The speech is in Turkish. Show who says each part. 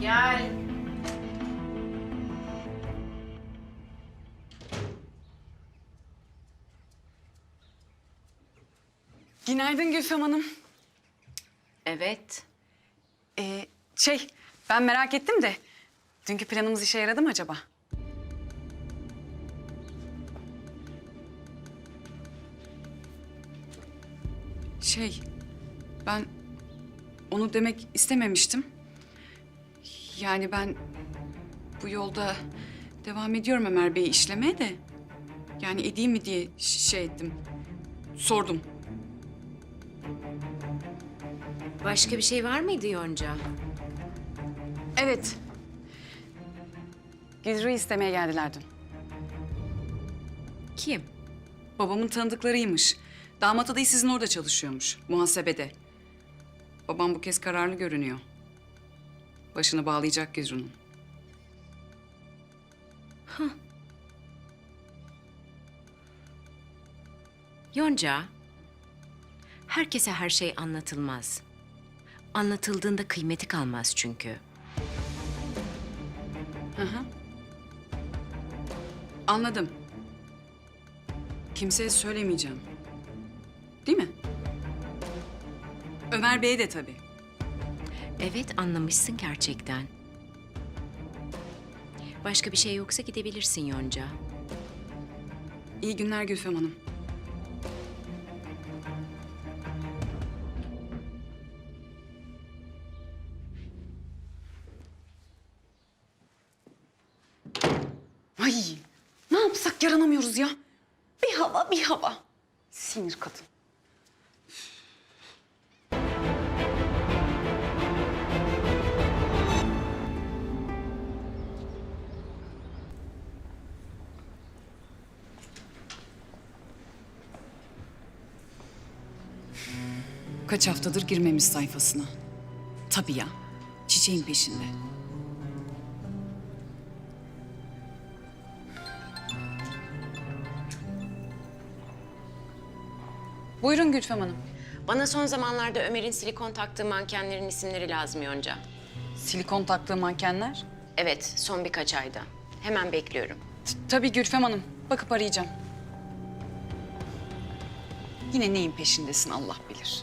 Speaker 1: Gel.
Speaker 2: Günaydın Gülfem Hanım.
Speaker 1: Evet.
Speaker 2: Ee, şey, ben merak ettim de... ...dünkü planımız işe yaradı mı acaba? Şey, ben onu demek istememiştim. Yani ben bu yolda devam ediyorum Ömer Bey'i işlemeye de... ...yani edeyim mi diye şey ettim, sordum.
Speaker 1: Başka bir şey var mıydı Yonca?
Speaker 2: Evet. Gülru'yu istemeye geldiler dün.
Speaker 1: Kim?
Speaker 2: Babamın tanıdıklarıymış. Damat adayı sizin orada çalışıyormuş, muhasebede. Babam bu kez kararlı görünüyor. Başını bağlayacak Gülru'nun.
Speaker 1: Yonca. Herkese her şey anlatılmaz. Anlatıldığında kıymeti kalmaz çünkü.
Speaker 2: Hı hı. Anladım. Kimseye söylemeyeceğim. Değil mi? Ömer Bey'e de tabii.
Speaker 1: Evet anlamışsın gerçekten. Başka bir şey yoksa gidebilirsin Yonca.
Speaker 2: İyi günler Gülfem Hanım. Ay, ne yapsak yaranamıyoruz ya. Bir hava, bir hava. Sinir kadın. Kaç haftadır girmemiş sayfasına. Tabii ya, çiçeğin peşinde. Buyurun Gülfem Hanım.
Speaker 1: Bana son zamanlarda Ömer'in silikon taktığı mankenlerin isimleri lazım Yonca.
Speaker 2: Silikon taktığı mankenler.
Speaker 1: Evet, son birkaç ayda. Hemen bekliyorum.
Speaker 2: T- Tabii Gülfem Hanım. Bakıp arayacağım. Yine neyin peşindesin Allah bilir.